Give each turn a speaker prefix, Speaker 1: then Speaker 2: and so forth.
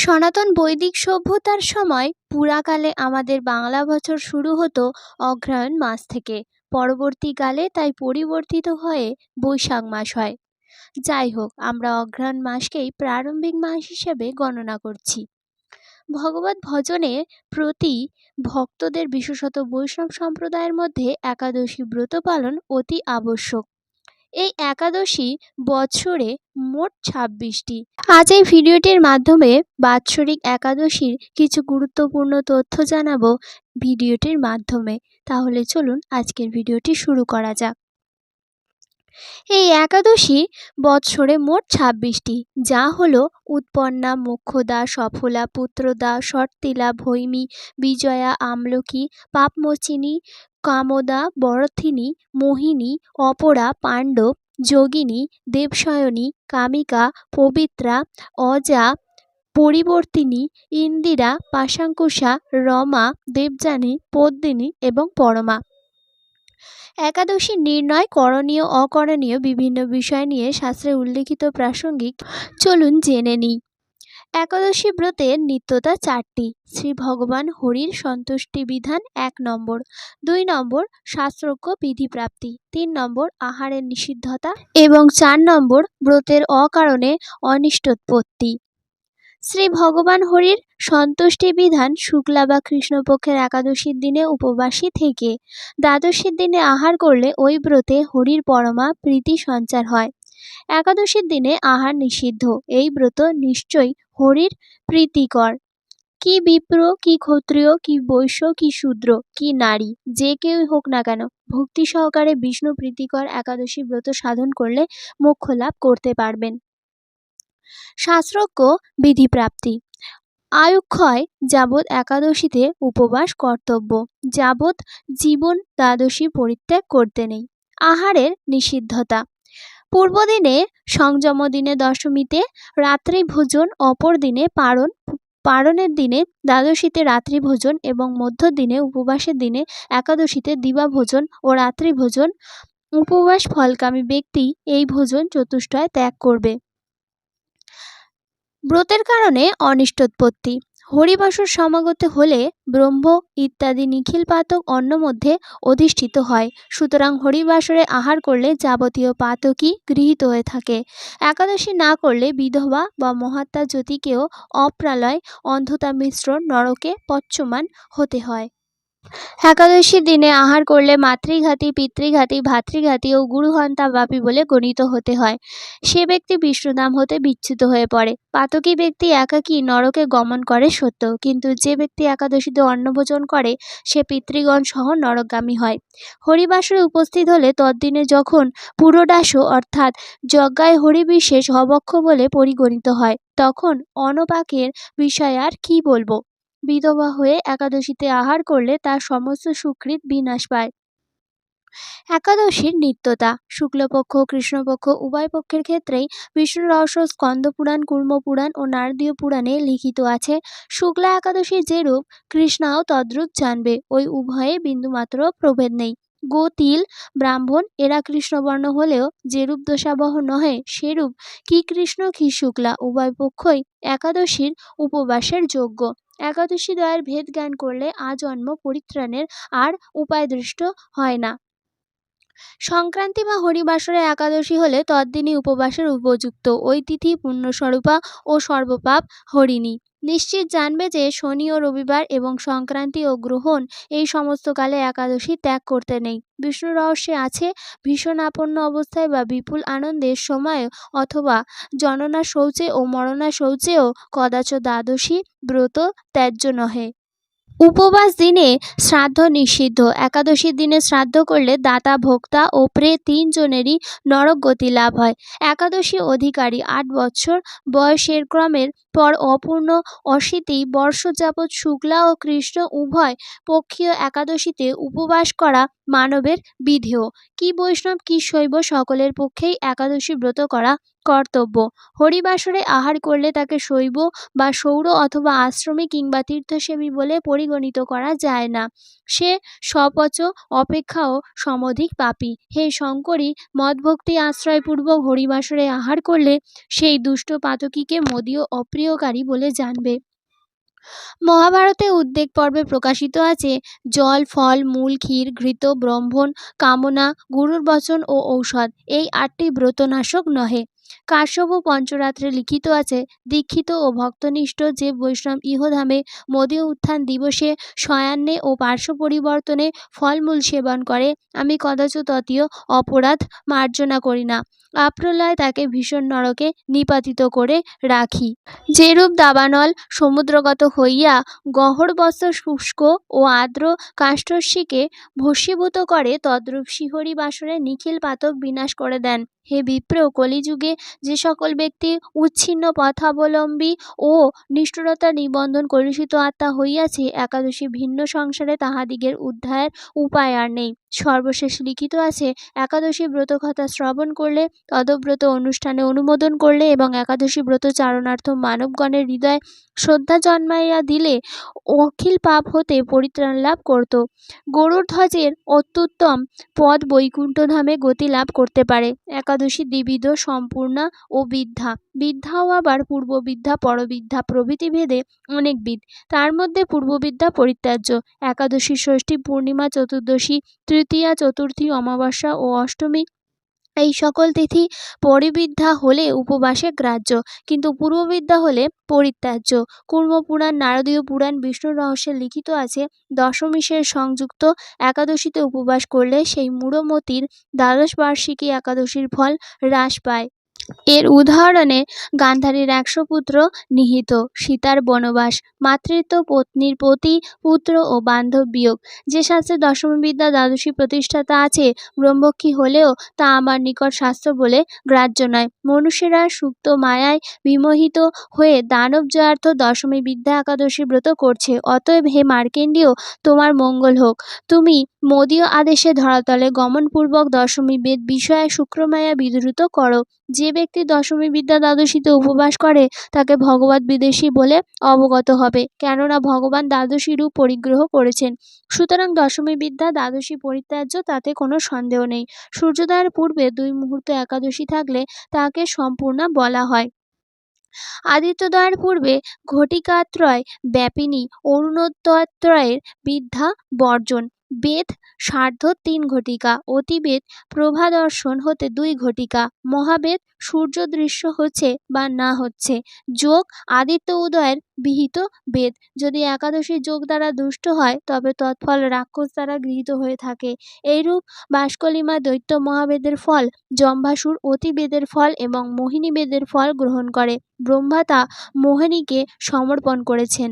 Speaker 1: সনাতন বৈদিক সভ্যতার সময় পুরাকালে আমাদের বাংলা বছর শুরু হতো অগ্রহায়ণ মাস থেকে। পরবর্তীকালে তাই পরিবর্তিত হয়ে বৈশাখ মাস হয়। যাই হোক, আমরা অগ্রহায়ণ মাসকেই প্রারম্ভিক মাস হিসেবে গণনা করছি। ভগবত ভজনে প্রতি ভক্তদের বিশেষত বৈষ্ণব সম্প্রদায়ের মধ্যে একাদশী ব্রত পালন অতি আবশ্যক। এই একাদশী বছরে মোট ছাব্বিশটি। আজ এই ভিডিওটির মাধ্যমে বাৎসরিক একাদশীর কিছু গুরুত্বপূর্ণ তথ্য জানাব ভিডিওটির মাধ্যমে। তাহলে চলুন আজকের ভিডিওটি শুরু করা যাক। এই একাদশী বৎসরে মোট ছাব্বিশটি, যা হল উৎপন্না, মোক্ষদা, সফলা, পুত্রদা শর্তিলা ভৈমী, বিজয়া, আমলকি, পাপমোচিনী কামদা, বরথিনী, মোহিনী, অপরা, পাণ্ডব, যোগিনী দেবশয়নী কামিকা, পবিত্রা, অজা, পরিবর্তিনী, ইন্দিরা, পাশাঙ্কুশা, রমা, দেবযানী, পদ্মিনী এবং পরমা। একাদশী নির্ণয় করণীয় অকরণীয় বিভিন্ন বিষয় নিয়ে শাস্ত্রে উল্লিখিত প্রাসঙ্গিক চলুন জেনে নিই। একাদশী ব্রতের নিত্যতা চারটি। শ্রী ভগবান হরির সন্তুষ্টি বিধান এক নম্বর। দুই নম্বর, শাস্ত্রজ্ঞ বিধিপ্রাপ্তি। তিন নম্বর, আহারের নিষিদ্ধতা। এবং চার নম্বর, ব্রতের অকারণে অনিষ্টোৎপত্তি। শ্রী ভগবান হরির সন্তুষ্টি বিধান শুক্লা বা কৃষ্ণপক্ষের একাদশীর দিনে উপবাসী থেকে। দ্বাদশীর দিনে আহার করলে ওই ব্রতে হরির পরমা প্রীতি সঞ্চার হয়। একাদশীর দিনে আহার নিষিদ্ধ। এই ব্রত নিশ্চয়ই হরির প্রীতিকর। কি বিপ্র, কি ক্ষত্রিয়, কি বৈশ্য, কি শূদ্র, কি নারী, যে কেউই হোক না কেন, ভক্তি সহকারে বিষ্ণু প্রীতিকর একাদশী ব্রত সাধন করলে মোক্ষ লাভ করতে পারবেন। শাস্ত্রজ্ঞ বিধিপ্রাপ্তি। আয়ুক্ষয় যাবৎ একাদশীতে উপবাস কর্তব্য, যাবৎ জীবন দ্বাদশী পরিত্যাগ করতে নেই। আহারের নিষিদ্ধতা। পূর্বদিনে সংযম দিনে দশমীতে রাত্রি ভোজন, অপর দিনে পারণ, পারণের দিনে দ্বাদশীতে রাত্রি ভোজন এবং মধ্য দিনে উপবাসের দিনে একাদশীতে দিবা ভোজন ও রাত্রি ভোজন। উপবাস ফলকামী ব্যক্তি এই ভোজন চতুষ্টয় ত্যাগ করবে। ব্রতের কারণে অনিষ্টোৎপত্তি। হরিবাসর সমাগত হলে ব্রহ্ম ইত্যাদি নিখিল পাতক অন্য মধ্যে অধিষ্ঠিত হয়। সুতরাং হরিবাসরে আহার করলে যাবতীয় পাতকই গৃহীত হয়ে থাকে। একাদশী না করলে বিধবা বা মহাত্মা জ্যোতিকেও অপ্রালয় অন্ধতা মিশ্র নরকে পচ্যমান হতে হয়। একাদশীর দিনে আহার করলে মাতৃঘাতী, পিতৃঘাতী, ভাতৃঘাতী ও গুরুহন্তা বাপী বলে গণিত হতে হয়। সে ব্যক্তি বিষ্ণুধাম হতে বিচ্যুত হয়ে পড়ে। পাতকী ব্যক্তি একাকী নরকে গমন করে সত্য, কিন্তু যে ব্যক্তি একাদশীতে অন্নভোজন করে, সে পিতৃগণ সহ নরকগামী হয়। হরিবাসরে উপস্থিত হলে তদ্দিনে যখন পুরোডাস অর্থাৎ যজ্ঞায় হরিবিশেষ অবক্ষ বলে পরিগণিত হয়, তখন অনপাকের বিষয়ে আর কি বলব? বিধবা হয়ে একাদশীতে আহার করলে তার সমস্ত সুকৃত বিনাশ পায়। একাদশীর নিত্যতা, শুক্লপক্ষ, কৃষ্ণপক্ষ উভয় পক্ষের ক্ষেত্রেই বিষ্ণু রহস্য, স্কন্দ পুরাণ, কুর্ম পুরাণ ও নারদীয় পুরাণে লিখিত আছে। শুক্লা একাদশীর যেরূপ, কৃষ্ণাও তদ্রূপ জানবে, ওই উভয়ে বিন্দুমাত্র প্রভেদ নেই। গো তিল, ব্রাহ্মণ, এরা কৃষ্ণবর্ণ হলেও যেরূপ দোষাবহ নহে, সেরূপ কি কৃষ্ণ কি শুক্লা উভয় পক্ষই একাদশীর উপবাসের যোগ্য। একাদশী দয়ের ভেদ জ্ঞান করলে আজন্ম পরিত্রাণের আর উপায় দৃষ্ট হয় না। সংক্রান্তি বা হরিবাসরে একাদশী হলে তদ্দিনই উপবাসের উপযুক্ত। ওই তিথি পুণ্যস্বরূপা ও সর্বপাপ হরিণী। নিশ্চিত জানবে যে শনি ও রবিবার এবং সংক্রান্তি ও গ্রহণ এই সমস্ত কালে একাদশী ত্যাগ করতে নেই। বিষ্ণু রহস্যে আছে ভীষণ আপন্ন অবস্থায় বা বিপুল আনন্দের সময় অথবা জননা শৌচে ও মরণা শৌচেও কদাচ দ্বাদশী ব্রত ত্যায্য নহে। উপবাস দিনে শ্রাদ্ধ নিষিদ্ধ। একাদশীর দিনে শ্রাদ্ধ করলে দাতা, ভোক্তা ও প্রে তিনজনেরই নরক গতি লাভ হয়। একাদশী অধিকারী আট বছর বয়সের ক্রমের পর অপূর্ণ অশীতি বর্ষ যাবৎ শুক্লা ও কৃষ্ণ উভয় পক্ষীয় একাদশীতে উপবাস করা মানবের বিধেয়। কি বৈষ্ণব, কি শৈব সকলের পক্ষেই একাদশী ব্রত করা কর্তব্য। হরিবাসরে আহার করলে তাকে শৈব বা সৌর অথবা আশ্রমী কিংবা তীর্থসেবী বলে পরিগণিত করা যায় না। সে স্বপচ অপেক্ষাও সমধিক পাপী। হে শঙ্করী, মদভক্তি আশ্রয়পূর্বক হরিবাসরে আহার করলে সেই দুষ্ট পাতকীকে মদীয় অপ্রিয়কারী বলে জানবে। মহাভারতে উদ্বেগ পর্বে প্রকাশিত আছে জল, ফল, মূল, ক্ষীর, ঘৃত, ব্রহ্মণ, কামনা, গুরুর বচন ও ঔষধ। এই আটটি ব্রতনাশক নহে। কাশ্যপ পঞ্চরাত্রে লিখিত আছে, দীক্ষিত ও ভক্তনিষ্ঠ যে বৈষ্ণব ইহধামে মদীয় উত্থান দিবসে শয়ান্নে ও পার্শ্ব পরিবর্তনে ফলমূল সেবন করে, আমি কদাচ ততীয় অপরাধ মার্জনা করি না। আপ্রলয় তাকে ভীষণ নরকে নিপাতিত করে রাখি। যেরূপ দাবানল সমুদ্রগত হইয়া গহ্বরবস্ত শুষ্ক ও আর্দ্র কাষ্ঠস্যিকে ভস্মীভূত করে, তদ্রূপ শ্রীহরি বাসরে নিখিল পাতক বিনাশ করে দেন। হে বিপ্র, কলিযুগে যে সকল ব্যক্তি উচ্ছিন্ন পথাবলম্বী ও নিষ্ঠুরতা নিবন্ধন কলুষিত আত্মা হইয়াছে, একাদশী ভিন্ন সংসারে তাহাদিগের উদ্ধারের উপায় আর নেই। সর্বশেষ লিখিত আছে, একাদশী ব্রতকথা শ্রবণ করলে তদব্রত অনুষ্ঠানে অনুমোদন করলে এবং একাদশী ব্রত চারণার্থ মানবগণের হৃদয় শ্রদ্ধা জন্মাইয়া দিলে অখিল পাপ হতে পরিত্রাণ লাভ করত। গরুর ধ্বজের অত্যুত্তম পদ বৈকুণ্ঠধামে গতি লাভ করতে পারে। একাদশী দ্বিবিধ, সম্পূর্ণা ও বিদ্যা বিদ্যাও আবার পূর্ববিদ্যা, পরবিদ্যা প্রভৃতি ভেদে অনেকবিধ। তার মধ্যে পূর্ববিদ্যা পরিত্যাজ্য। একাদশী ষষ্ঠী পূর্ণিমা, চতুর্দশী, তৃতীয়া, চতুর্থী অমাবস্যা ও অষ্টমী এই সকল তিথি পরিবিদ্যা হলে উপবাসে গ্রাহ্য, কিন্তু পূর্ববিদ্যা হলে পরিত্যাজ্য। কুর্মপুরাণ নারদীয় পুরাণ, বিষ্ণু রহস্যে লিখিত আছে, দশমীশের সংযুক্ত একাদশীতে উপবাস করলে সেই মূঢ়মতির দ্বাদশ বার্ষিকী একাদশীর ফল হ্রাস পায়। এর উদাহরণে গান্ধারীর একশো পুত্র নিহিত, সীতার বনবাস, মাতৃত্ব, পত্নীর পতি, পুত্র ও বান্ধব বিয়োগ। যে শাস্ত্রে দশমী বিদ্যা দ্বাদশী প্রতিষ্ঠাতা আছে, ব্রহ্মক্ষী হলেও তা আমার নিকট শাস্ত্র বলে গ্রাহ্য নয়। মনুষ্যেরা সুপ্ত মায়ায় বিমোহিত হয়ে দানব জয়ার্থ দশমী বিদ্যা একাদশী ব্রত করছে। অতএব হে মার্কেন্ডীয় তোমার মঙ্গল হোক। তুমি মদীয় আদেশে ধরাতলে গমনপূর্বক দশমী বেদ বিষয়ে শুক্রমায়া বিধৃত করো। যে ব্যক্তি দশমী বিদ্যা দ্বাদশীতে উপবাস করে, তাকে ভগবত বিদেশি বলে অবগত হবে। কেননা ভগবান দ্বাদশী রূপ পরিগ্রহ করেছেন। সুতরাং দশমী বিদ্যা দ্বাদশী পরিত্যাজ্য, তাতে কোনো সন্দেহ নেই। সূর্যোদয়ের পূর্বে দুই মুহূর্ত একাদশী থাকলে তাকে সম্পূর্ণ বলা হয়। আদিত্যোদয়ের পূর্বে ঘটিকাত্রয় ব্যাপিনী অরুণোদয়ত্রয়ের বিদ্যা বর্জন। বেদ, সার্ধ তিন ঘটিকা, অতিবেদ, প্রভাদর্শন হতে দুই ঘটিকা, মহাবেদ সূর্য দৃশ্য হচ্ছে বা না হচ্ছে, যোগ, আদিত্য উদয়ের বিহিত বেদ। যদি একাদশী যোগ দ্বারা দুষ্ট হয়, তবে তৎফল রাক্ষস দ্বারা গৃহীত হয়ে থাকে। এইরূপ বাষ্কলিমা দৈত্য মহাবেদের ফল, জম্ভাসুর অতিবেদের ফল এবং মোহিনী বেদের ফল গ্রহণ করে। ব্রহ্মাতা মোহিনীকে সমর্পণ করেছেন।